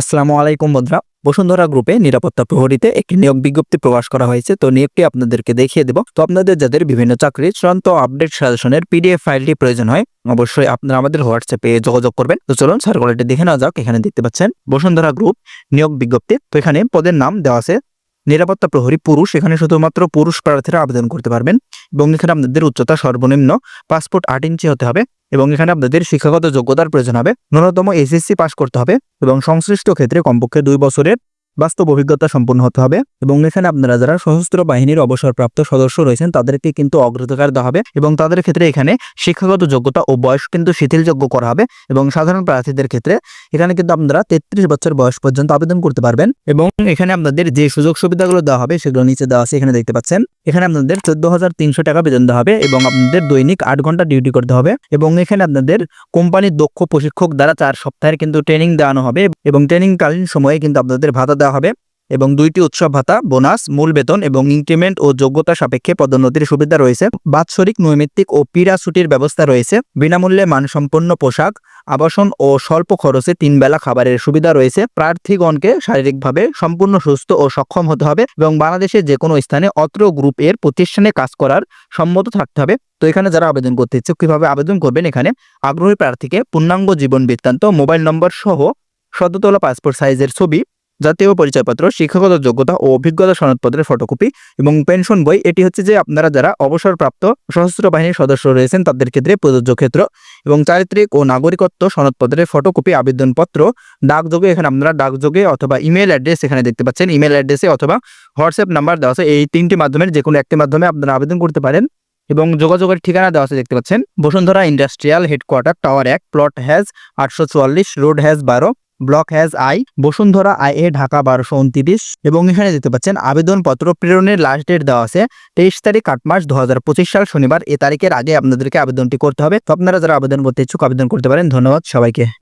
আসসালামু আলাইকুম বন্ধুরা। বসুন্ধরা গ্রুপে নিরাপত্তা প্রহরীতে একটি নিয়োগ বিজ্ঞপ্তি প্রকাশ করা হয়েছে। তো নিয়োগটি আপনাদেরকে দেখিয়ে দেব। তো আপনাদের যাদের বিভিন্ন চাকরির চূড়ান্ত আপডেট সাজেশনের পিডিএফ ফাইলটি প্রয়োজন হয়, অবশ্যই আপনারা আমাদের হোয়াটসঅ্যাপে যোগাযোগ করবেন। তো চলুন সার্কুলারটি দেখে নেওয়া যাক। এখানে দেখতে পাচ্ছেন বসুন্ধরা গ্রুপ নিয়োগ বিজ্ঞপ্তি। তো এখানে পদের নাম দেওয়া আছে, নিরাপত্তা প্রহরী পুরুষ। এখানে শুধুমাত্র পুরুষ প্রার্থীরা আবেদন করতে পারবেন এবং এখানে আপনাদের উচ্চতা সর্বনিম্ন পাসপোর্ট আট ইঞ্চি হতে হবে। এবং এখানে আপনাদের শিক্ষাগত যোগ্যতার প্রয়োজন হবে। ন্যূনতম এসএসসি পাশ করতে হবে এবং সংশ্লিষ্ট ক্ষেত্রে কমপক্ষে দুই বছরের বাস্তব অভিজ্ঞতা সম্পন্ন হতে হবে এবং এখানে আপনারা যারা সশস্ত্র বাহিনীর অবসরপ্রাপ্ত সদস্য রয়েছেন, তাদেরকে কিন্তু অগ্রাধিকার দেওয়া হবে এবং তাদের ক্ষেত্রে এখানে শিক্ষাগত যোগ্যতা ও বয়স কিন্তু শিথিলযোগ্য করা হবে এবং সাধারণ প্রার্থীদের ক্ষেত্রে এখানে কিন্তু আপনারা তেত্রিশ বছর বয়স পর্যন্ত আবেদন করতে পারবেন এবং এখানে আপনাদের যে সুযোগ সুবিধাগুলো দেওয়া হবে সেগুলো নিচে দেওয়া আছে, এখানে দেখতে পাচ্ছেন। এখানে আপনাদের চোদ্দ হাজার তিনশো টাকা বেতন দেওয়া হবে এবং আপনাদের দৈনিক আট ঘণ্টা ডিউটি করতে হবে এবং এখানে আপনাদের কোম্পানির দক্ষ প্রশিক্ষক দ্বারা চার সপ্তাহের কিন্তু ট্রেনিং দেওয়ানো হবে এবং ট্রেনিং কালীন সময়ে কিন্তু আপনাদের ভাতা দেওয়া হবে এবং দুইটি উৎসব ভাতা, বোনাস, মূল বেতন এবং ইনক্রিমেন্ট ও যোগ্যতা সাপেক্ষে পদোন্নতির সুবিধা রয়েছে। বাৎসরিক নৈমিত্তিক ও পীড়া ছুটির ব্যবস্থা রয়েছে। বিনামূল্যে মানসম্পন্ন পোশাক, আবাসন ও স্বল্প খরচে তিন বেলা খাবারের সুবিধা রয়েছে। প্রার্থীগণকে শারীরিকভাবে সম্পূর্ণ সুস্থ ও সক্ষম হতে হবে এবং বাংলাদেশের যে কোনো স্থানে অত্র গ্রুপ এর প্রতিষ্ঠানে কাজ করার সম্মত থাকতে হবে। তো এখানে যারা আবেদন করতে ইচ্ছুক, কীভাবে আবেদন করবেন এখানে? আগ্রহী প্রার্থীকে পূর্ণাঙ্গ জীবন বৃত্তান্ত, মোবাইল নম্বর সহ সদ্যতলা পাসপোর্ট সাইজের ছবি জাতীয় পরিচয়পত্র, শিক্ষাগত যোগ্যতা ও অভিজ্ঞতা সনদপত্রের ফটোকপি এবং পেনশন বই। এটি হচ্ছে যে আপনারা যারা অবসরপ্রাপ্ত সশস্ত্র বাহিনীর সদস্য রয়েছেন, তাদের ক্ষেত্রে প্রযোজ্য ক্ষেত্র এবং চারিত্রিক ও নাগরিকত্ব সনদপত্রের ফটোকপি আবেদনপত্র, ডাকযোগে এখানে আপনারা ডাকযোগে অথবা ইমেল অ্যাড্রেস এখানে দেখতে পাচ্ছেন। ইমেল অ্যাড্রেসে অথবা হোয়াটসঅ্যাপ নাম্বার দেওয়া আছে। এই তিনটি মাধ্যমের যে কোনো একটি মাধ্যমে আপনারা আবেদন করতে পারেন এবং যোগাযোগের ঠিকানা দেওয়া আছে দেখতে পাচ্ছেন। বসুন্ধরা ইন্ডাস্ট্রিয়াল হেডকোয়ার্টার টাওয়ার এক প্লট হ্যাজ আটশো চুয়াল্লিশ রোড হ্যাজ বারো। Block hash I, Bashundhara I A, Dhaka বারোশো উনত্রিশ এবং এখানে দেখতে পাচ্ছেন, আবেদনপত্র প্রেরণের লাস্ট ডেট দেওয়া আছে, তেইশ তারিখ আট মাস দু হাজার পঁচিশ সাল শনিবার। এ তারিখের আগে আপনাদেরকে আবেদনটি করতে হবে। তো আপনারা যারা আবেদন করতে ইচ্ছুক, আবেদন করতে পারেন। ধন্যবাদ সবাইকে।